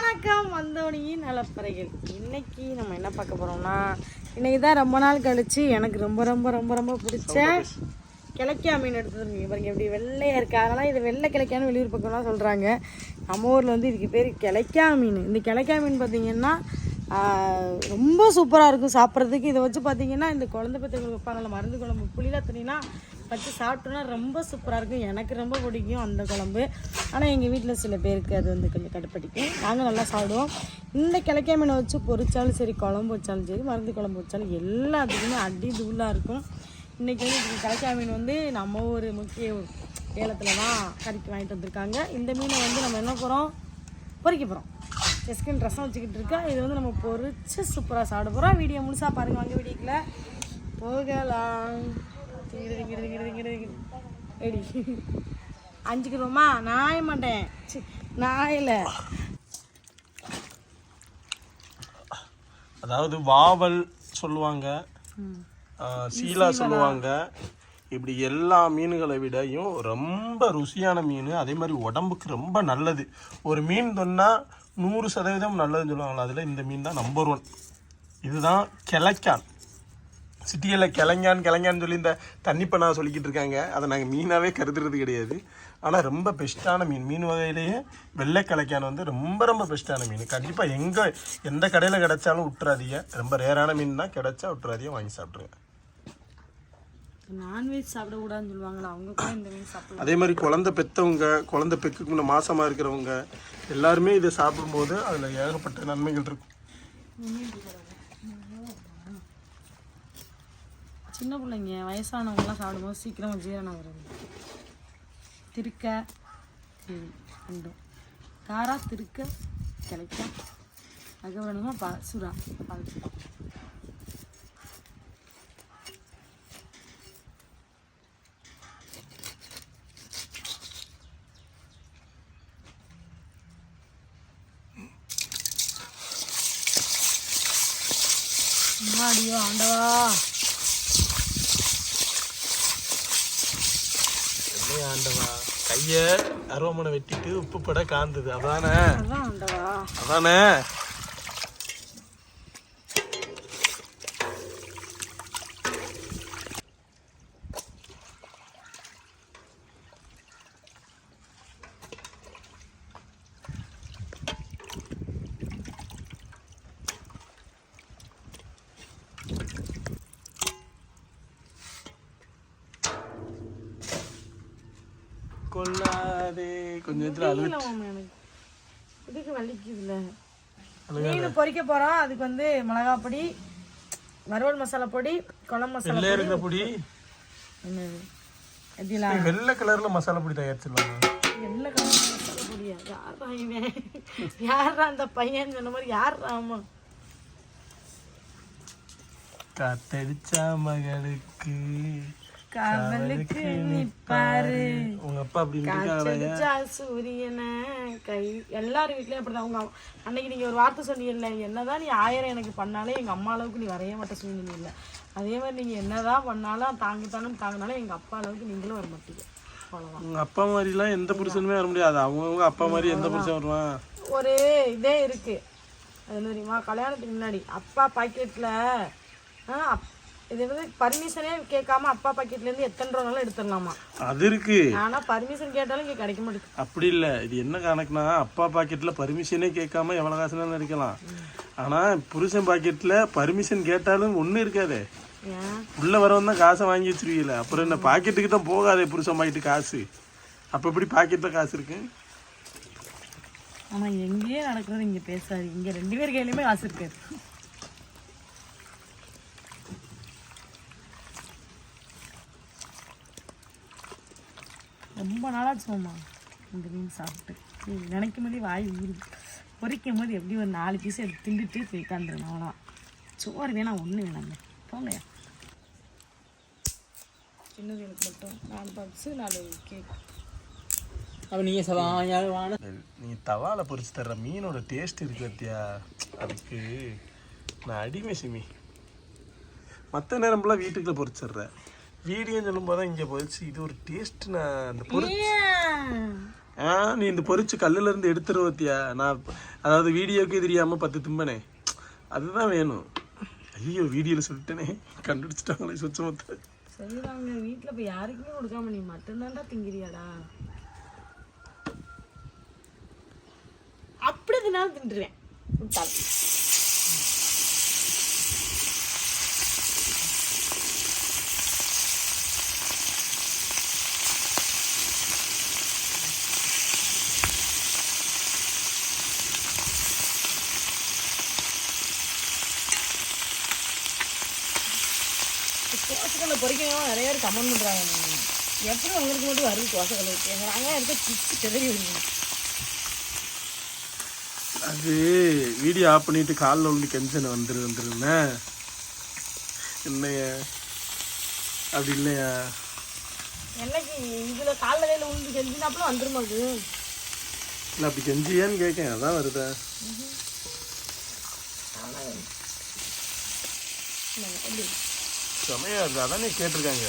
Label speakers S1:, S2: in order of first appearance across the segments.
S1: வணக்கம் வந்தோனியின் நலப்பறைகள். இன்னைக்கு நம்ம என்ன பார்க்க போறோம்னா இன்னைக்கு தான் ரொம்ப நாள் கழிச்சு எனக்கு ரொம்ப ரொம்ப ரொம்ப ரொம்ப பிடிச்ச கிழக்கியா மீன் எடுத்துருங்க பாருங்க எப்படி வெள்ளையா இருக்கு. அதனால இது வெள்ளை கிழக்கியான்னு வெளியூர் பக்கம்லாம் சொல்றாங்க. நம்ம ஊர்ல வந்து இதுக்கு பேர் கிழக்கியா மீன். இந்த கிழக்கியா மீன் பார்த்தீங்கன்னா ரொம்ப சூப்பராக இருக்கும் சாப்பிட்றதுக்கு. இதை வச்சு பார்த்தீங்கன்னா இந்த குழந்தை பத்திரிக்கை வைப்பாங்கல்ல மருந்து குழம்பு புளியில தண்ணிலாம் வச்சு சாப்பிட்டோன்னா ரொம்ப சூப்பராக இருக்கும். எனக்கு ரொம்ப பிடிக்கும் அந்த குழம்பு. ஆனால் எங்கள் வீட்டில் சில பேருக்கு அது வந்து கொஞ்சம் கடுப்படிக்கும். நாங்கள் நல்லா சாப்பிடுவோம். இந்த கிழக்கே மீனை வச்சு பொரிச்சாலும் சரி குழம்பு வச்சாலும் சரி மருந்து குழம்பு வச்சாலும் எல்லாத்துக்குமே அடி தூளாக இருக்கும். இன்றைக்கி வந்து கிழக்கா மீன் வந்து நம்ம ஒரு முக்கிய ஏலத்தில் தான் கறிக்கு வாங்கிட்டு வந்திருக்காங்க. இந்த மீனை வந்து நம்ம என்ன போகிறோம் பொறிக்க போகிறோம் எஸ்கின் ரசம் வச்சுக்கிட்டு இருக்கா. இது வந்து நம்ம பொரிச்சு சூப்பராக சாப்பிட போகிறோம் வீடியோ முழுசாக பாருங்கள் வாங்க வீடியோக்கில் போகலாம். எடி அஞ்சுக்கிறோமா நாய மாட்டேன். நாயில
S2: அதாவது வாவல் சொல்லுவாங்க சீலா சொல்லுவாங்க. இப்படி எல்லா மீன்களை விடையும் ரொம்ப ருசியான மீன். அதே மாதிரி உடம்புக்கு ரொம்ப நல்லது. ஒரு மீன் தொன்னா நூறு சதவீதம் நல்லதுன்னு சொல்லுவாங்களா அதில் இந்த மீன் தான் நம்பர் ஒன் இதுதான் கிளைக்கான் சிட்டியில் கிளங்கான் கிளங்கான்னு சொல்லி இந்த தண்ணி பண்ணா சொல்லிக்கிட்டு இருக்காங்க. அதை நாங்கள் மீனாகவே கருதுறது கிடையாது. ஆனால் ரொம்ப பெஸ்ட்டான மீன். மீன் வகையிலேயே வெள்ளை கிளைக்கான் வந்து ரொம்ப ரொம்ப பெஸ்ட்டான மீன். கண்டிப்பாக எங்கே எந்த கடையில் கிடைச்சாலும் விட்டுறாதீங்க ரொம்ப ரேரான மீன் தான் கிடைச்சா விட்டுறாதீங்க வாங்கி சாப்பிட்ருங்க.
S1: நான்வெஜ் சாப்பிடக்கூடாதுன்னு சொல்லுவாங்களா அவங்க கூட இந்த மீன் சாப்பிடலாம்
S2: அதே மாதிரி குழந்தை பெற்றவங்க குழந்தை பெக்குக்கு முன்ன மாசமாக இருக்கிறவங்க எல்லாருமே இதை சாப்பிடும்போது அதில் ஏகப்பட்ட நன்மைகள் இருக்கும்.
S1: சின்ன பிள்ளைங்க வயசானவங்களாம் சாப்பிடும்போது சீக்கிரம் ஜீரணம் வருது திருக்க ரெண்டும் காரா திருக்க கிளைக்க அதுக்கு வேணுமா பா சுறா பால். முன்னாடியோ ஆண்டவா
S2: என்ன ஆண்டவா. கையை அருவமனை வெட்டிட்டு உப்பு பட காந்தது. அதானே?
S1: அதான்
S2: கொள்ளாதே. கொஞ்ச நேரத்தில் அழு
S1: இல்ல மாமா எனக்கு. இதுக்கு வலிக்குதுல்ல.
S2: அழுகாத.
S1: மீன் பொரிக்க போறோம். அதுக்கு வந்து மிளகாய் பொடி வறுவல் மசாலா பொடி குழம்பு மசாலா
S2: வெள்ளையா இருக்கிற பொடி.
S1: என்னது?
S2: வெள்ளை கலர்ல மசாலா பொடி தயாரிச்சிடலாம்?
S1: என்ன கலர் மசாலா பொடியா? யாரா இவன்? யாரா அந்த பையன் சொன்ன மாதிரி? யாரா ஆமா
S2: காத்தடிச்சா மகளுக்கு
S1: காவலுக்கு நிப்பாரு.
S2: உங்க அப்பா அப்படி இருக்காங்க.
S1: காய்ச்சடிச்சா சூரியனை கை எல்லாரும் வீட்லயும் அப்படிதான். அன்னைக்கு நீங்க ஒரு வார்த்தை சொன்னீங்கல்ல என்னதான் நீ ஆயிரம் எனக்கு பண்ணாலும் எங்க அம்மா அளவுக்கு நீ வரைய மாட்ட சூழ்நிலை இல்லை. அதே மாதிரி நீங்க என்னதான் பண்ணாலும் தாங்கித்தானும் தாங்கினாலும் எங்க அப்பா அளவுக்கு நீங்களும் வர மாட்டீங்க.
S2: உங்க அப்பா மாதிரிலாம் எந்த புருஷனுமே வர முடியாது. அவங்கவுங்க அப்பா மாதிரி எந்த புருஷன் வருவான்?
S1: ஒரு இதே இருக்கு. அது தெரியுமா கல்யாணத்துக்கு முன்னாடி அப்பா பாக்கெட்ல இது வந்து பர்மிஷனே கேட்காம அப்பா பாக்கெட்ல இருந்து எத்தனை ரூபானாலும் எடுத்துடலாமா?
S2: அது இருக்கு.
S1: ஆனா பர்மிஷன் கேட்டாலும் இங்க கிடைக்க மாட்டேங்குது.
S2: அப்படி இல்ல. இது என்ன கணக்குனா அப்பா பாக்கெட்ல பர்மிஷனே கேட்காம எவ்வளவு காசுனாலும் அடிக்கலாம் ஆனா புருஷன் பாக்கெட்ல பர்மிஷன் கேட்டாலும் ஒண்ணும் இருக்காதே. உள்ள வரவன் தான் காசை வாங்கி வச்சிருவீல அப்புறம் என்ன பாக்கெட்டுக்கு தான் போகாதே புருஷன் பாக்கெட்டு காசு. அப்ப எப்படி பாக்கெட்ல காசு இருக்கு?
S1: ஆனா எங்கேயே நடக்கிறது இங்க பேசாது இங்க ரெண்டு பேர் கையிலுமே காசு இருக்காது ரொம்ப நாளாச்சு மாமா இந்த மீன் சாப்பிட்டு. நினைக்கும் போதே வாய் ஊறுது. பொரிக்கும் போது எப்படி ஒரு நாலு பீஸ் எடுத்து திண்டுட்டு போய் உட்காந்துருங்க அவ்வளோ சோறு வேணா ஒன்று வேணாங்க போங்கய்யா சின்னது எனக்கு மட்டும். நாலு பாக்ஸு நாலு கேக்
S3: அப்போ நீங்கள் சொல்லுவாங்க வாங்க
S2: நீ தவால பொரிச்சு தர்ற மீனோட டேஸ்ட் இருக்கு பத்தியா? அதுக்கு நான் அடிமை சிமி. மற்ற நேரம்லாம் வீட்டுக்குள்ள பொரிச்சிடுறேன் வீடியோன்னு சொல்லும் போது இங்கே பொரிச்சு இது ஒரு டேஸ்ட் நான் அந்த பொரி ஆ நீ இந்த பொரிச்சு கல்லுல இருந்து எடுத்துரு பத்தியா நான் அதாவது வீடியோக்கு தெரியாம பத்து திம்பனே. அதுதான் வேணும். ஐயோ வீடியோல சொல்லிட்டேனே. கண்டுபிடிச்சிட்டாங்களே சுச்சமத்தை.
S1: சரிதாங்க வீட்டில் இப்போ யாருக்குமே கொடுக்காம நீ மட்டும்தான்டா திங்கிறியாடா? அப்படி தினாலும் தின்றுவேன். தோசைக்கல்ல பொறிக்கணும் நிறைய பேர் கமெண்ட் பண்ணுறாங்க எப்படி உங்களுக்கு மட்டும் வருது தோசைக்கல்ல வச்சு எங்கள் நாங்கள் இருக்க பிச்சு விடுங்க
S2: அது வீடியோ ஆஃப் பண்ணிட்டு காலில் உள்ள கெஞ்சனை வந்துரு வந்துருன்னு என்னைய? அப்படி இல்லையா?
S1: என்னைக்கு இதில் காலைல கையில் உளுந்து செஞ்சுனாப்புல வந்துருமா அது?
S2: இல்லை அப்படி கெஞ்சியான்னு கேட்கேன் அதான் வருதா.
S1: எப்படி
S2: செமையா இருக்கு. அதானே கேட்டிருக்காங்க.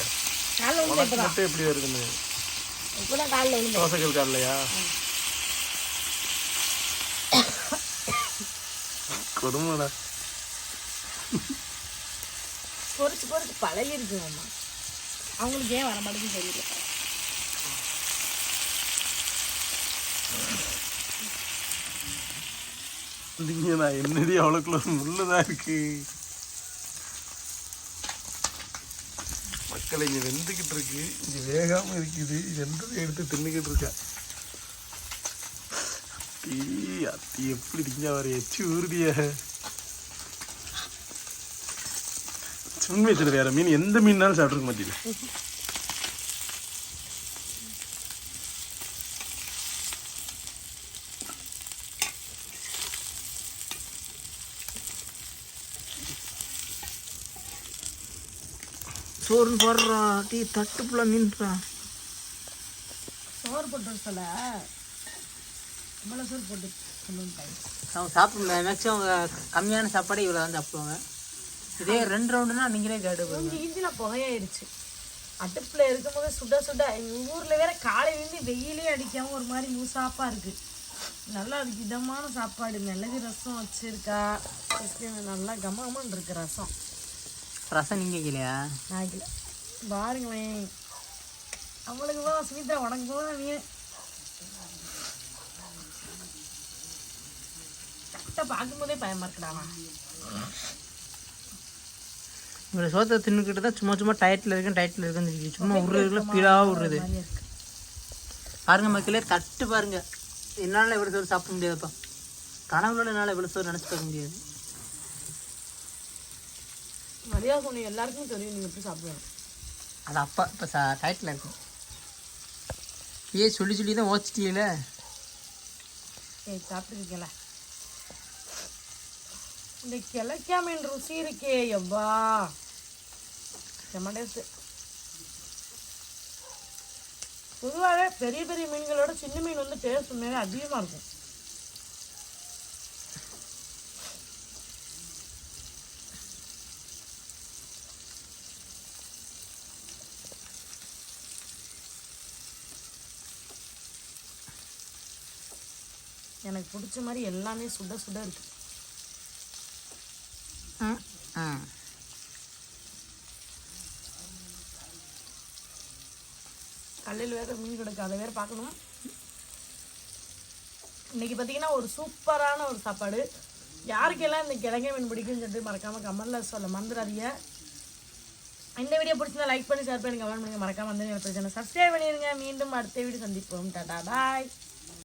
S2: உனக்கு மட்டும் எப்படி வருதுன்னு. தோசைகள் காலையா கொடுமைடா.
S1: பொறிச்சு பொறிச்சு பழகி இருக்கு அம்மா அவங்களுக்கு ஏன் வர மாட்டேங்குன்னு தெரியல.
S2: இல்லைங்க நான் என்னடி அவ்வளோக்குள்ள முள்ளதான் இருக்கு? மக்களை இங்கே வெந்துக்கிட்டு இருக்கு. இங்கே வேகாமல் இருக்குது. வெந்ததை எடுத்து தின்னுக்கிட்டு இருக்கா? அத்தி அத்தி எப்படி திங்க வர எச்சு ஊறுதிய. உண்மை வேற மீன். எந்த மீன்னாலும் சாப்பிட்ருக்க மாட்டேங்குது
S3: சோறுன்னு போடுறான் டீ தட்டு ஃபுல்லாக மீன்றான்
S1: சோறு போட்டு சொல்ல. இவ்வளோ சோறு போட்டு
S3: அவங்க சாப்பிட மேக்ஸிமம் அவங்க கம்மியான சாப்பாடே இவ்வளோ தான் சாப்பிடுவாங்க. இதே ரெண்டு ரவுண்டுனா நீங்களே கேட்டு
S1: கொஞ்சம் இஞ்சினா புகையாயிருச்சு. அடுப்பில் இருக்கும்போது சுட சுட எங்கள் ஊரில் வேற காலையிலேருந்து வெயிலே அடிக்காம ஒரு மாதிரி மூசாப்பா இருக்கு. நல்லா அதுக்கு இதமான சாப்பாடு. மிளகு ரசம் வச்சிருக்கா. நல்லா கமகமன்னு இருக்கு ரசம்.
S3: ரசம் நீங்கள் இல்லையா
S1: நாய்க்கில் பாருங்களேன். அவளுக்கு தான் சுமித்ரா உனக்கு போதும் நீ தட்டை பார்க்கும்போதே பயமா இருக்குடாமா
S3: இவ்வளோ சோத்தை தின்னுக்கிட்டு தான் சும்மா சும்மா டயட்டில் இருக்கேன் டயட்டில் இருக்குன்னு சொல்லி சும்மா உருதுல பீடாக விடுறது பாருங்க மக்களே தட்டு பாருங்க. என்னால் இவ்வளோ சோறு சாப்பிட முடியாதுப்பா. கனவுல என்னால் இவ்வளோ சோறு நினச்சி பார்க்க முடியாது.
S1: மரியாதை சொன்ன எல்லாருக்கும் தெரியும் நீங்கள் எப்படி சாப்பிடுவேன்
S3: அது அப்பா இப்போ சா டயட்டில் இருக்கும் ஏ சொல்லி சொல்லி தான் ஓச்சிட்டீங்களே
S1: ஏய் சாப்பிட்டுருக்கல இந்த கிழக்கா மீன் ருசி இருக்கே எவ்வா. செம்ம டேஸ்ட்டு பொதுவாகவே பெரிய பெரிய மீன்களோட சின்ன மீன் வந்து டேஸ்ட் உண்மையாவே அதிகமாக இருக்கும். எனக்கு பிடிச்ச மாதிரி எல்லாமே சுட சுட இருக்கு. கல்லில் வேற மீன் கிடக்கு. அதை வேற பார்க்கணும்? இன்னைக்கு பார்த்தீங்கன்னா ஒரு சூப்பரான ஒரு சாப்பாடு. யாருக்கெல்லாம் இந்த கிழங்க மீன் பிடிக்கும்னு சொல்லிட்டு மறக்காம கமெண்ட்ல சொல்ல மறந்துடாதீங்க இந்த வீடியோ பிடிச்சிருந்தா லைக் பண்ணி ஷேர் பண்ணி கமெண்ட் பண்ணுங்க. மறக்காம வந்து பிரச்சனை சப்ஸ்கிரைப் பண்ணிடுங்க. மீண்டும் அடுத்த வீடியோ சந்திப்போம். டாடா பாய்.